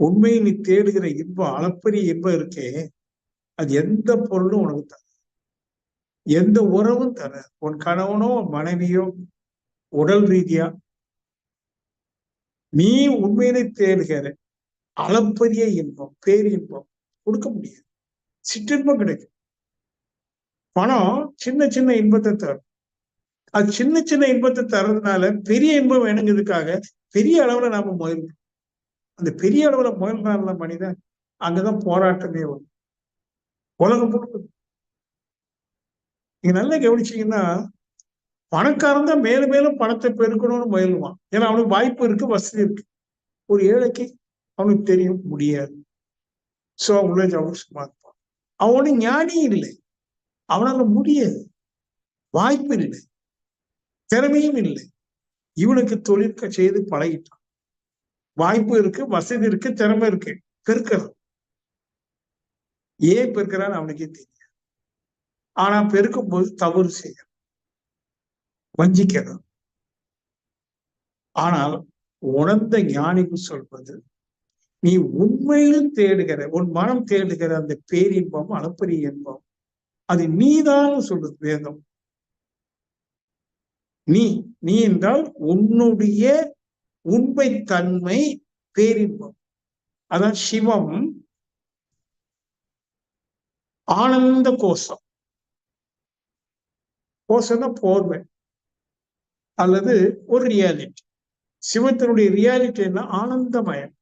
உண்மையை நீ தேடுகிற இன்பம் அளப்பரிய இன்பம் இருக்கே அது எந்த பொருளும் உனக்கு தர. எந்த உறவும் தர. உன் கணவனோ மனைவியோ உடல் ரீதியா நீ உண்மையினை தேடுகிற அளப்பரிய இன்பம் பேரின்பம் கொடுக்க முடியாது. சிற்றின்பம் கிடைக்கும். பணம் சின்ன சின்ன இன்பத்தை தரும். அது சின்ன சின்ன இன்பத்தை தர்றதுனால பெரிய இன்பம் வேணுங்கிறதுக்காக பெரிய அளவுல நாம முயல்றோம். அந்த பெரிய அளவுல முயல்றான்ல மனிதன் அங்கதான் போராட்டமே வரும். உலகம் முழுவதும். நீங்க நல்லா கவனிச்சீங்கன்னா பணக்காரன் தான் மேலும் மேலும் பணத்தை பெருக்கணும்னு முயலுவான். ஏன்னா அவனுக்கு வாய்ப்பு இருக்கு வசதி இருக்கு. ஒரு ஏழைக்கு அவனுக்கு தெரியும் முடியாது. சோ உள்ள அவசியமா இருப்பான். அவனு ஞானி இல்லை. அவனால முடியாது. வாய்ப்பு இல்லை. திறமையும் இல்லை. இவனுக்கு தொழிற்க செய்து பழகிட்டான். வாய்ப்பு இருக்கு வசதி இருக்கு திறமை இருக்கு. பெருக்கிறான் ஏன் பெருக்கிறான்னு அவனுக்கே தெரியும் ஆனா பெருக்கும் போது தவறு செய்யறான் வஞ்சிக்கிறான் ஆனால் உணர்ந்த ஞானிக்கு சொல்வது நீ உண்மையில் தேடுகிற உன் மனம் தேடுகிற அந்த பேரின்பம் அளப்பரிய இன்பம் அது நீதான் சொல்றது வேதம். நீ நீ என்றால் உன்னுடைய உண்மை தன்மை பேரின்பம். அதான் சிவம் ஆனந்த கோஷம். கோஷம்னா போர்வை அல்லது ஒரு ரியாலிட்டி சிவத்தினுடைய ரியாலிட்டி என்ன? ஆனந்தமயம்.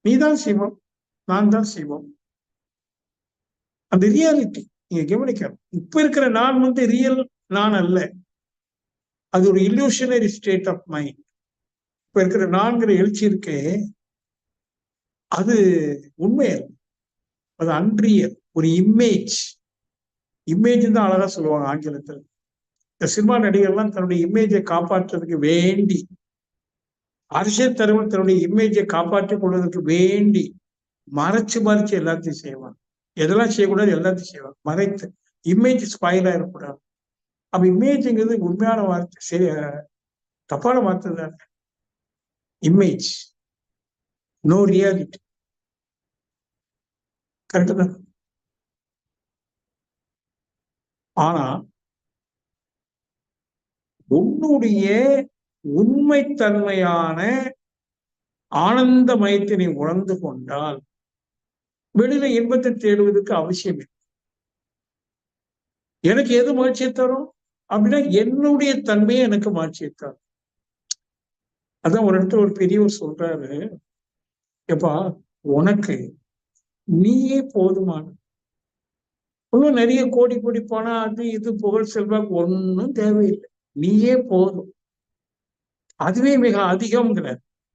நீதான் சிவம் நான் தான் சிவம். அந்த ரியாலிட்டி நீங்க கவனிக்கணும். இப்ப இருக்கிற நான் வந்து ரியல் நான் அல்ல. அது ஒரு இல்லூஷனரி ஸ்டேட் ஆஃப் மைண்ட் இப்ப இருக்கிற நான்கிற எழுச்சி இருக்கே அது உண்மையல் அது அன்றியல் ஒரு இமேஜ் இமேஜ் தான் அழகா சொல்லுவாங்க ஆங்கிலத்தில். இந்த சினிமா நடிகர்லாம் தன்னுடைய இமேஜை காப்பாற்றுறதுக்கு வேண்டி அரசியல் தலைவர் தன்னுடைய இமேஜை காப்பாற்றிக் கொள்வதற்கு வேண்டி மறைச்சு மறைச்சு எல்லாத்தையும் செய்வாங்க எதெல்லாம் செய்யக்கூடாது எல்லாத்தையும் செய்வாங்க மறைத்து. இமேஜ் ஸ்பாயில் ஆயிடக்கூடாது. அப்ப இமேஜ்ங்கிறது உண்மையான வார்த்தை. சரி தப்பான வார்த்தை தானே. இமேஜ் நோ ரியாலிட்டி கரெக்டு தான்? ஆனா உன்னுடைய உண்மைத்தன்மையான ஆனந்த மயத்தினை உணர்ந்து கொண்டால் வெளியில இன்பத்தை தேடுவதற்கு அவசியம் இல்லை. எனக்கு எது மகிழ்ச்சியை தரும்? அப்படின்னா என்னுடைய தன்மையை எனக்கு மகிழ்ச்சியை தரும். அதான் ஒரு இடத்துல ஒரு பெரியவர் சொல்றாரு எப்பா உனக்கு நீயே போதுமான. இன்னும் நிறைய கோடி கோடி பணம் அது இது புகழ் செல்வாக்கு ஒன்றும் தேவையில்லை. நீயே போதும். அதுவே மிக அதிகம்ங்கிறார்.